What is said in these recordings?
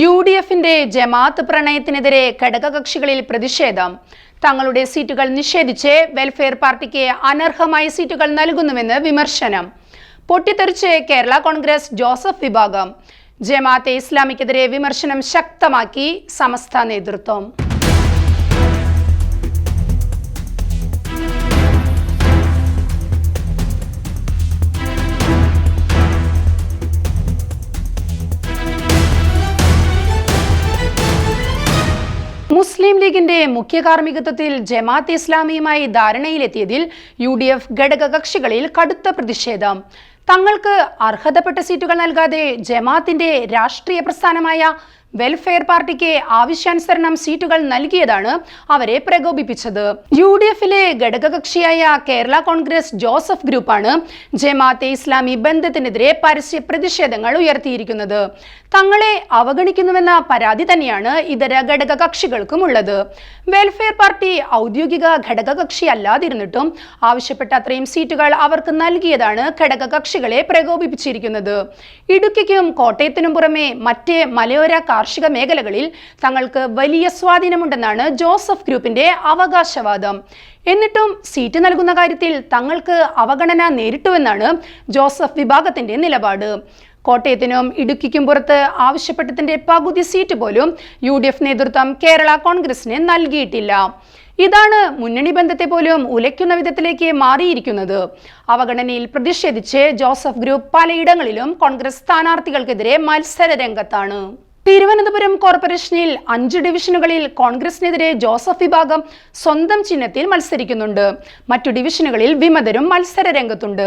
U D എഫിന്റെ ജമാഅത്ത് പ്രണയത്തിനെതിരെ ഘടകകക്ഷികളിൽ പ്രതിഷേധം. തങ്ങളുടെ സീറ്റുകൾ നിഷേധിച്ച് വെൽഫെയർ പാർട്ടിക്ക് അനർഹമായ സീറ്റുകൾ നൽകുന്നുവെന്ന് വിമർശനം. പൊട്ടിത്തെറിച്ച് കേരള കോൺഗ്രസ് ജോസഫ് വിഭാഗം. ജമാഅത്തെ ഇസ്ലാമിക്കെതിരെ വിമർശനം ശക്തമാക്കി സമസ്ത നേതൃത്വം. മുസ്ലിം ലീഗിന്റെ മുഖ്യ കാർമ്മികത്വത്തിൽ ജമാഅത്ത് ഇസ്ലാമിയുമായി ധാരണയിലെത്തിയതിൽ യു ഡി എഫ് ഘടകകക്ഷികളിൽ കടുത്ത പ്രതിഷേധം. തങ്ങൾക്ക് അർഹതപ്പെട്ട സീറ്റുകൾ നൽകാതെ ജമാത്തിന്റെ രാഷ്ട്രീയ പ്രസ്ഥാനമായ വെൽഫെയർ പാർട്ടിക്ക് ആവശ്യാനുസരണം സീറ്റുകൾ നൽകിയതാണ് അവരെ പ്രകോപിപ്പിച്ചത്. യു ഡി എഫിലെ ഘടകകക്ഷിയായ കേരള കോൺഗ്രസ് ജോസഫ് ഗ്രൂപ്പാണ് ജമാഅത്തെ ഇസ്ലാമി ബന്ധത്തിനെതിരെ പരസ്യ പ്രതിഷേധങ്ങൾ ഉയർത്തിയിരിക്കുന്നത്. തങ്ങളെ അവഗണിക്കുന്നുവെന്ന പരാതി തന്നെയാണ് ഇതര ഘടകകക്ഷികൾക്കും ഉള്ളത്. വെൽഫെയർ പാർട്ടി ഔദ്യോഗിക ഘടകകക്ഷി അല്ലാതിരുന്നിട്ടും ആവശ്യപ്പെട്ട അത്രയും സീറ്റുകൾ അവർക്ക് നൽകിയതാണ് ഘടകകക്ഷികളെ പ്രകോപിപ്പിച്ചിരിക്കുന്നത്. ഇടുക്കിക്കും കോട്ടയത്തിനും പുറമെ മറ്റേ മലയോര മേഖലകളിൽ തങ്ങൾക്ക് വലിയ സ്വാധീനമുണ്ടെന്നാണ് ജോസഫ് ഗ്രൂപ്പിന്റെ അവകാശവാദം. എന്നിട്ടും സീറ്റ് നൽകുന്ന കാര്യത്തിൽ തങ്ങൾക്ക് അവഗണന നേരിട്ടുവെന്നാണ് ജോസഫ് വിഭാഗത്തിന്റെ നിലപാട്. കോട്ടയത്തിനും ഇടുക്കിക്കും പുറത്ത് ആവശ്യപ്പെട്ടതിന്റെ പകുതി സീറ്റ് പോലും യു ഡി എഫ് നേതൃത്വം കേരള കോൺഗ്രസിന് നൽകിയിട്ടില്ല. ഇതാണ് മുന്നണി ബന്ധത്തെ പോലും ഉലയ്ക്കുന്ന വിധത്തിലേക്ക് മാറിയിരിക്കുന്നത്. അവഗണനയിൽ പ്രതിഷേധിച്ച് ജോസഫ് ഗ്രൂപ്പ് പലയിടങ്ങളിലും കോൺഗ്രസ് സ്ഥാനാർത്ഥികൾക്കെതിരെ മത്സര രംഗത്താണ്. തിരുവനന്തപുരം കോർപ്പറേഷനിൽ അഞ്ച് ഡിവിഷനുകളിൽ കോൺഗ്രസിനെതിരെ ജോസഫ് വിഭാഗം സ്വന്തം ചിഹ്നത്തിൽ മത്സരിക്കുന്നുണ്ട്. മറ്റു ഡിവിഷനുകളിൽ വിമതരും മത്സര രംഗത്തുണ്ട്.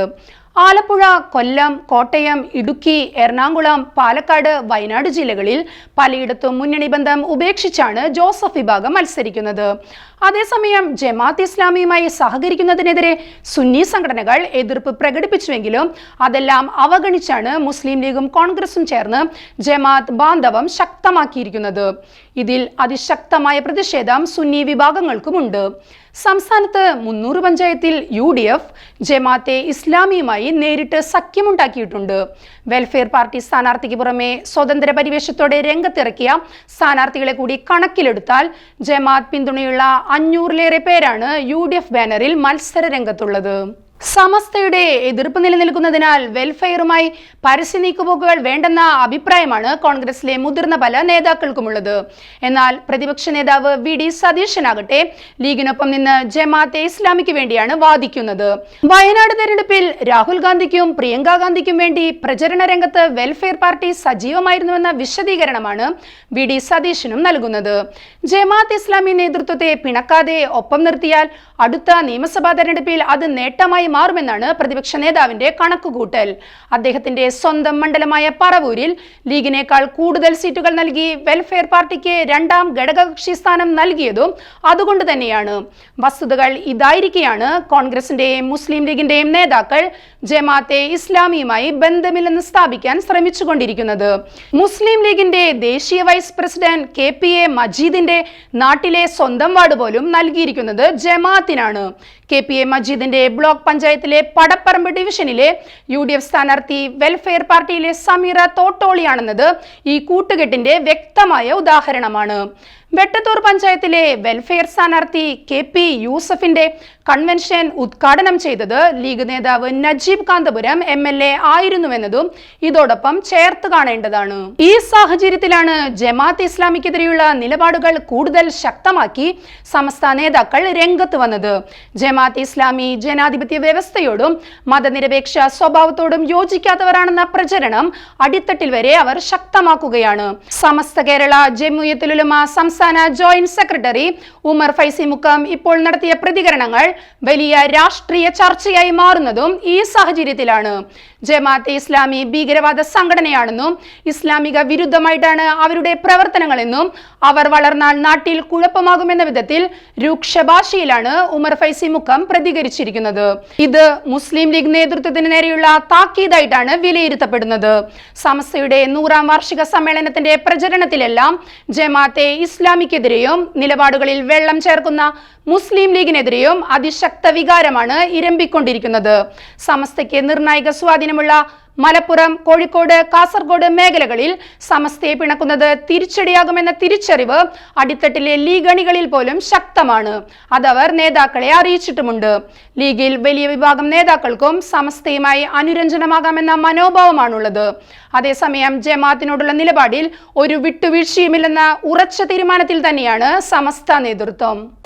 ആലപ്പുഴ കൊല്ലം കോട്ടയം ഇടുക്കി എറണാകുളം പാലക്കാട് വയനാട് ജില്ലകളിൽ പലയിടത്തും മുന്നണി ബന്ധം ഉപേക്ഷിച്ചാണ് ജോസഫ് വിഭാഗം മത്സരിക്കുന്നത്. അതേസമയം ജമാഅത്ത് ഇസ്ലാമിയുമായി സഹകരിക്കുന്നതിനെതിരെ സുന്നി സംഘടനകൾ എതിർപ്പ് പ്രകടിപ്പിച്ചുവെങ്കിലും അതെല്ലാം അവഗണിച്ചാണ് മുസ്ലിം ലീഗും കോൺഗ്രസും ചേർന്ന് ജമാഅത്ത് ബാന്ധവം ശക്തമാക്കിയിരിക്കുന്നത്. ഇതിൽ അതിശക്തമായ പ്രതിഷേധം സുന്നി വിഭാഗങ്ങൾക്കുമുണ്ട്. സംസ്ഥാനത്ത് മുന്നൂറ് പഞ്ചായത്തിൽ യു ഡി എഫ് ജമാഅത്തെ ഇസ്ലാമിയുമായി നേരിട്ട് സഖ്യമുണ്ടാക്കിയിട്ടുണ്ട്. വെൽഫെയർ പാർട്ടി സ്ഥാനാർത്ഥിക്ക് പുറമെ സ്വതന്ത്ര പരിവേഷത്തോടെ രംഗത്തിറക്കിയ സ്ഥാനാർത്ഥികളെ കൂടി കണക്കിലെടുത്താൽ ജമാഅത്ത് പിന്തുണയുള്ള അഞ്ഞൂറിലേറെ പേരാണ് യു ബാനറിൽ മത്സര രംഗത്തുള്ളത്. സമസ്തയുടെ എതിർപ്പ് നിലനിൽക്കുന്നതിനാൽ വെൽഫെയറുമായി പരസ്യ നീക്കുപോക്കുകൾ വേണ്ടെന്ന അഭിപ്രായമാണ് കോൺഗ്രസിലെ മുതിർന്ന പല നേതാക്കൾക്കുമുള്ളത്. എന്നാൽ പ്രതിപക്ഷ നേതാവ് വി ഡി സതീശനാകട്ടെ ലീഗിനൊപ്പം നിന്ന് ജമാഅത്തെ ഇസ്ലാമിക്ക് വേണ്ടിയാണ് വാദിക്കുന്നത്. വയനാട് തെരഞ്ഞെടുപ്പിൽ രാഹുൽ ഗാന്ധിക്കും പ്രിയങ്ക ഗാന്ധിക്കും വേണ്ടി പ്രചരണ രംഗത്ത് വെൽഫെയർ പാർട്ടി സജീവമായിരുന്നുവെന്ന വിശദീകരണമാണ് വി ഡി സതീശനും നൽകുന്നത്. ജമാഅത്ത് ഇസ്ലാമി നേതൃത്വത്തെ പിണക്കാതെ ഒപ്പം നിർത്തിയാൽ അടുത്ത നിയമസഭാ തെരഞ്ഞെടുപ്പിൽ അത് നേട്ടമായി മാറുമെന്നാണ് പ്രതിപക്ഷ നേതാവിന്റെ കണക്കുകൂട്ടൽ. അദ്ദേഹത്തിന്റെ സ്വന്തം മണ്ഡലമായ പറവൂരിൽ ലീഗിനേക്കാൾ കൂടുതൽ സീറ്റുകൾ നൽകി വെൽഫെയർ പാർട്ടിക്ക് രണ്ടാം ഘടകകക്ഷി സ്ഥാനം നൽകിയതും അതുകൊണ്ട് തന്നെയാണ്. വസ്തുതകൾ ഇതായിരിക്കെയാണ് കോൺഗ്രസിന്റെയും മുസ്ലിം ലീഗിന്റെയും നേതാക്കൾ ജമാഅത്തെ ഇസ്ലാമിയുമായി ബന്ധമില്ലെന്ന് സ്ഥാപിക്കാൻ ശ്രമിച്ചുകൊണ്ടിരിക്കുന്നത്. മുസ്ലിം ലീഗിന്റെ ദേശീയ vice president K P A മജീദിന്റെ നാട്ടിലെ സ്വന്തം വാർഡ് പോലും നൽകിയിരിക്കുന്നത് ജമാഅത്തിനാണ്. കെ പി എ മജീദിന്റെ ബ്ലോക്ക് പഞ്ചായത്തിലെ പടപ്പറമ്പ് ഡിവിഷനിലെ യു ഡി എഫ് സ്ഥാനാർത്ഥി വെൽഫെയർ പാർട്ടിയിലെ സമീറ തോട്ടോളിയാണെന്നത് ഈ കൂട്ടുകെട്ടിന്റെ വ്യക്തമായ ഉദാഹരണമാണ്. വെട്ടത്തൂർ പഞ്ചായത്തിലെ വെൽഫെയർ സ്ഥാനാർത്ഥി കെ പി യൂസഫിന്റെ കൺവെൻഷൻ ഉദ്ഘാടനം ചെയ്തത് ലീഗ് നേതാവ് Najeeb Kanthapuram M L A ആയിരുന്നുവെന്നതും ഇതോടൊപ്പം ചേർത്ത് കാണേണ്ടതാണ്. ഈ സാഹചര്യത്തിലാണ് ജമാഅത്ത് ഇസ്ലാമിക്കെതിരെയുള്ള നിലപാടുകൾ കൂടുതൽ ശക്തമാക്കി സമസ്ത നേതാക്കൾ രംഗത്ത് വന്നത്. ജമാഅത്ത് ഇസ്ലാമി ജനാധിപത്യ വ്യവസ്ഥയോടും മതനിരപേക്ഷ സ്വഭാവത്തോടും യോജിക്കാത്തവരാണെന്ന പ്രചരണം അടിത്തട്ടിൽ വരെ അവർ ശക്തമാക്കുകയാണ്. സമസ്ത കേരള ജമ്മുയത്തുലുമ സംസ്ഥാന ജോയിന്റ് സെക്രട്ടറി ഉമർ ഫൈസി മുക്കം ഇപ്പോൾ നടത്തിയ പ്രതികരണങ്ങൾ വലിയ രാഷ്ട്രീയ ചർച്ചയായി മാറുന്നതും ഈ സാഹചര്യത്തിലാണ്. ജമാഅത്തെ ഇസ്ലാമി ഭീകരവാദ സംഘടനയാണെന്നും ഇസ്ലാമിക വിരുദ്ധമായിട്ടാണ് അവരുടെ പ്രവർത്തനങ്ങളെന്നും അവർ വളർന്നാൽ നാട്ടിൽ കുഴപ്പമാകുമെന്ന വിധത്തിൽ രൂക്ഷ ഭാഷയിലാണ് ഉമർ ഫൈസി മുക്കം പ്രതികരിച്ചിരിക്കുന്നത്. ഇത് മുസ്ലിം ലീഗ് നേതൃത്വത്തിന് നേരെയുള്ള താക്കീതായിട്ടാണ് വിലയിരുത്തപ്പെടുന്നത്. സമസ്തയുടെ നൂറാം വാർഷിക സമ്മേളനത്തിന്റെ പ്രചരണത്തിലെല്ലാം ജമാഅത്തെ ഇസ്ലാമിക്കെതിരെയും നിലപാടുകളിൽ വെള്ളം ചേർക്കുന്ന മുസ്ലിം ലീഗിനെതിരെയും അതിശക്ത വികാരമാണ് ഇരമ്പിക്കൊണ്ടിരിക്കുന്നത്. സമസ്തയ്ക്ക് നിർണായക സ്വാധീനമുള്ള മലപ്പുറം കോഴിക്കോട് കാസർഗോഡ് മേഖലകളിൽ സമസ്തയെ പിണക്കുന്നത് തിരിച്ചടിയാകുമെന്ന തിരിച്ചറിവ് അടിത്തട്ടിലെ ലീഗ് അണികളിൽ പോലും ശക്തമാണ്. അതവർ നേതാക്കളെ അറിയിച്ചിട്ടുമുണ്ട്. ലീഗിൽ വലിയ വിഭാഗം നേതാക്കൾക്കും സമസ്തയുമായി അനുരഞ്ജനമാകാമെന്ന മനോഭാവമാണുള്ളത്. അതേസമയം ജമാഅത്തിനോടുള്ള നിലപാടിൽ ഒരു വിട്ടുവീഴ്ചയുമില്ലെന്ന ഉറച്ച തീരുമാനത്തിൽ തന്നെയാണ് സമസ്ത നേതൃത്വം.